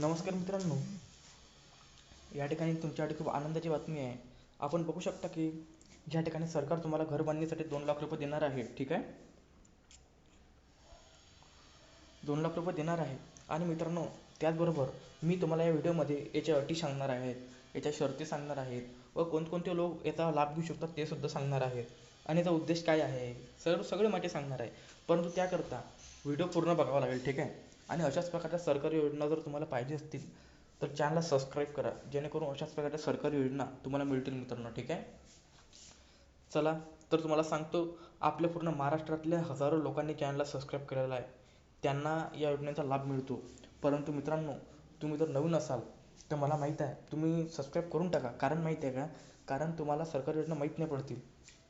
नमस्कार मित्रांनो. या ठिकाणी तुमच्यासाठी खूप आनंदाची बातमी आहे. आपण बघू शकता की ज्या ठिकाणी सरकार तुम्हाला घर बांधण्यासाठी दोन लाख रुपये देणार आहे ठीक आहे? दोन लाख रुपये देणार आहे. आणि मित्रांनो त्याचबरोबर मी तुम्हाला या व्हिडिओमध्ये याच्या अटी सांगणार आहेत याच्या शर्ती सांगणार आहेत व कोणकोणते लोक याचा लाभ घेऊ शकतात ते सुद्धा सांगणार आहेत आणि याचा उद्देश काय आहे? सर्व सगळे माहिती सांगणार आहे. परंतु त्याकरता व्हिडिओ पूर्ण बघावा लागेल ठीक आहे? आणि अशाच प्रकारच्या सरकारी योजना जर तुम्हाला पाहिजे असतील तर चॅनलला सबस्क्राईब करा. जेणेकरून अशाच प्रकारच्या सरकारी योजना तुम्हाला मिळतील मित्रांनो ठीक आहे? चला तर तुम्हाला सांगतो आपल्या पूर्ण महाराष्ट्रातल्या हजारो लोकांनी चॅनलला सबस्क्राईब केलेला आहे. त्यांना या योजनेचा लाभ मिळतो. परंतु मित्रांनो तुम्ही जर नवीन असाल तर मला माहीत आहे तुम्ही सबस्क्राईब करून टाका. कारण माहीत आहे का? कारण तुम्हाला सरकारी योजना माहीत नाही पडतील.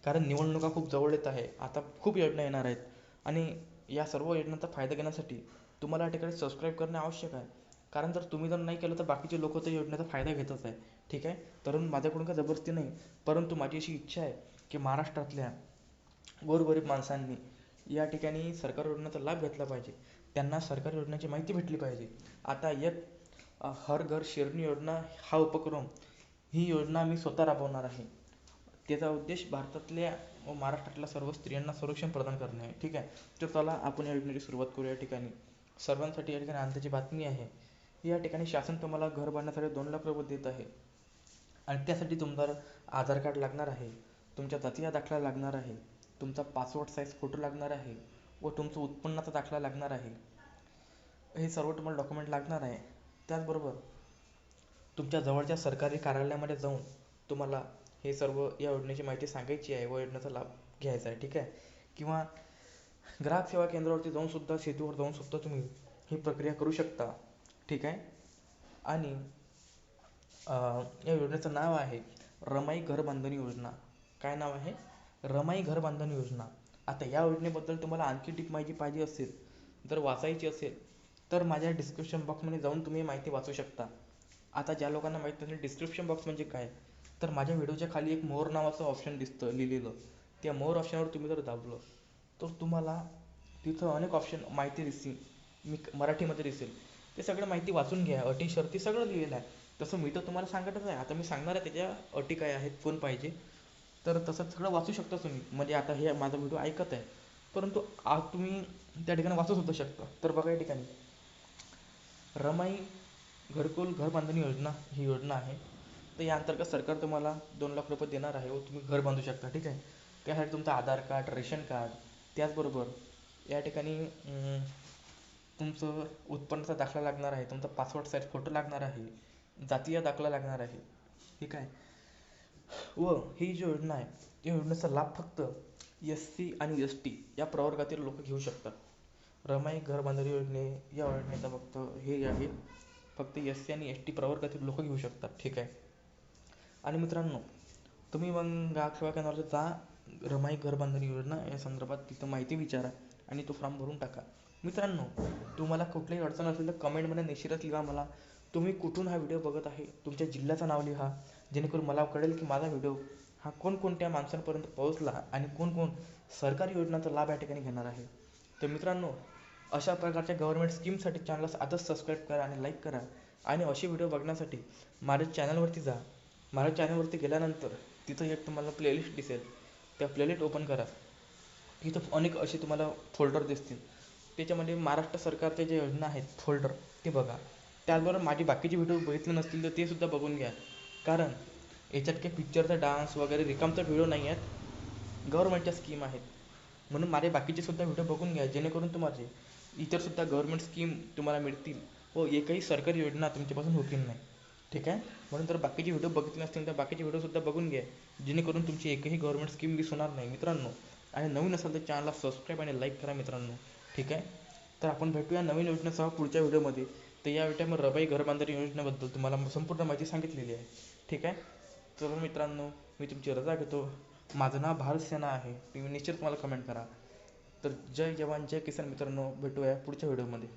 कारण निवडणुका खूप जवळ येत आहे. आता खूप योजना येणार आहेत. आणि या सर्व योजनांचा फायदा घेण्यासाठी तुम्हाला या ठिकाणी सबस्क्राईब करणे आवश्यक आहे. कारण जर तुम्ही जर नाही केलं तर बाकीचे लोक त्या योजनेचा फायदा घेतच आहे. ठीक आहे? तर माझ्याकडून काही जबरदस्ती नाही. परंतु माझी अशी इच्छा आहे की महाराष्ट्रातल्या गोरगरीब माणसांनी या ठिकाणी सरकारी योजनेचा लाभ घेतला पाहिजे. त्यांना सरकारी योजनेची माहिती भेटली पाहिजे. आता एक हर घर शेरणी योजना हा उपक्रम ही योजना मी स्वतः राबवणार आहे. त्याचा उद्देश भारतातल्या व महाराष्ट्रातल्या सर्व स्त्रियांना संरक्षण प्रदान करणे आहे. ठीक आहे? तर चला आपण या योजनेची सुरुवात करू या ठिकाणी. सर्वांसाठी या ठिकाणी आनंदाची बातमी आहे. या ठिकाणी शासन तुम्हाला घर बांधण्यासाठी दोन लाख रुपये देत आहे. आणि त्यासाठी तुम्हाला आधार कार्ड लागणार आहे. तुमच्या जातीचा दाखला लागणार आहे. तुमचा पासपोर्ट साईज फोटो लागणार आहे. व तुमचं उत्पन्नाचा दाखला लागणार आहे. हे सर्व तुम्हाला डॉक्युमेंट लागणार आहे. त्याचबरोबर तुमच्या जवळच्या सरकारी कार्यालयामध्ये जाऊन तुम्हाला हे सर्व या योजनेची माहिती सांगायची आहे व योजनेचा लाभ घ्यायचा आहे. ठीक आहे? किंवा ग्राहक सेवा केंद्रावरती जाऊन सुद्धा सेतूवर जाऊन सुद्धा तुम्ही ही प्रक्रिया करू शकता. ठीक आहे? आणि या योजनेचं नाव आहे रमाई घर बांधणी योजना. काय नाव आहे? रमाई घर बांधणी योजना. आता या योजनेबद्दल तुम्हाला आणखी डीप माहिती पाहिजे असेल जर वाचायची असेल तर माझ्या डिस्क्रिप्शन बॉक्समध्ये जाऊन तुम्ही माहिती वाचू शकता. आता ज्या लोकांना माहीत नसेल डिस्क्रिप्शन बॉक्स म्हणजे काय? तर माझ्या व्हिडिओच्या खाली एक मोर नावाचं ऑप्शन दिसतं लिहिलेलं. त्या मोर ऑप्शनवर तुम्ही जर दाबलं तर तुम्हाला तिथं अनेक ऑप्शन माहिती दिसतील. मी मराठीमध्ये दिसेल. ते सगळं माहिती वाचून घ्या. अटी शर्ती सगळं लिहिलेलं आहे. तसं मी तर तुम्हाला सांगतच आहे. आता मी सांगणार आहे त्याच्या अटी काय आहेत कोण पाहिजे. तर तसं सगळं वाचू शकता तुम्ही. म्हणजे आता हे माझा व्हिडिओ ऐकत आहे. परंतु आज तुम्ही त्या ठिकाणी वाचू सुद्धा शकता. तर बघा या ठिकाणी. रमाई घरकुल घर बांधणी योजना ही योजना आहे. तर या अंतर्गत सरकार तुम्हाला दोन लाख रुपये देणार आहे व तुम्ही घर बांधू शकता. ठीक आहे? त्यासाठी तुमचं आधार कार्ड रेशन कार्ड त्याचबरोबर या ठिकाणी तुमचं उत्पन्नाचा दाखला लागणार आहे तुमचा पासपोर्ट साईज फोटो लागणार आहे जातीय दाखला लागणार आहे. ठीक आहे व ही जी योजना आहे. या योजनेचा लाभ फक्त एस सी आणि एस टी या प्रवर्गातील लोक घेऊ शकतात. रमाई घर बांधणी योजने या योजनेचा फक्त हे आहे. फक्त एस सी आणि एस टी प्रवर्गातील लोक घेऊ शकतात. ठीक आहे. आणि मित्रांनो तुम्ही मग ग्राहक सेवा केंद्रावर जा. रमाई घर बांधणी योजना या संदर्भात तिथं माहिती विचारा आणि तो फॉर्म भरून टाका. मित्रांनो तुम्हाला कुठलीही अडचण असेल तर कमेंटमध्ये निश्चितच लिहा मला. तुम्ही कुठून हा व्हिडिओ बघत आहे? तुमच्या जिल्ह्याचं नाव लिहा. जेणेकरून मला कळेल की माझा व्हिडिओ हा कोणकोणत्या माणसांपर्यंत पोहोचला आणि कोण कोण सरकारी योजनांचा लाभ या ठिकाणी घेणार आहे. तर मित्रांनो अशा प्रकारच्या गव्हर्नमेंट स्कीमसाठी चॅनलला आताच सबस्क्राईब करा आणि लाईक करा. आणि असे व्हिडिओ बघण्यासाठी माझ्या चॅनलवरती जा. माझ्या चॅनलवरती गेल्यानंतर तिथं एक तुम्हाला प्लेलिस्ट दिसेल. त्या प्लेलिस्ट ओपन करा. तिथं अनेक असे तुम्हाला फोल्डर दिसतील. त्याच्यामध्ये महाराष्ट्र सरकारच्या ज्या योजना आहेत फोल्डर ते बघा. त्याचबरोबर माझे बाकीचे व्हिडिओ बघितले नसतील तर ते सुद्धा बघून घ्या. कारण याच्यात काही पिक्चरचा डान्स वगैरे रिकामचा व्हिडिओ नाही आहेत. गव्हर्नमेंटच्या स्कीम आहेत. म्हणून माझे बाकीचे सुद्धा व्हिडिओ बघून घ्या. जेणेकरून तुम्हाला इतरसुद्धा गव्हर्नमेंट स्कीम तुम्हाला मिळतील व एकही सरकारी योजना तुमच्यापासून होतील नाही. ठीक आहे? म्हणून जर बाकीचे व्हिडिओ बघितले नसतील तर बाकीचे व्हिडिओसुद्धा बघून घ्या. जेणेकरून तुमची एकही गव्हर्नमेंट स्कीम मिस होणार नाही मित्रांनो. आणि नवीन असाल तर चॅनलला सबस्क्राईब आणि लाईक करा मित्रांनो. ठीक आहे? तर आपण भेटूया नवीन योजनेसह पुढच्या व्हिडिओमध्ये तर या व्हिडिओमध्ये रबाई घर योजनेबद्दल तुम्हाला संपूर्ण माहिती सांगितलेली आहे. ठीक आहे? तर मित्रांनो मी तुमची रजा घेतो. माझं नाव भारत सेना आहे. तुम्ही निश्चित मला कमेंट करा. तर जय जवान जय किसान मित्रांनो. भेटूया पुढच्या व्हिडिओमध्ये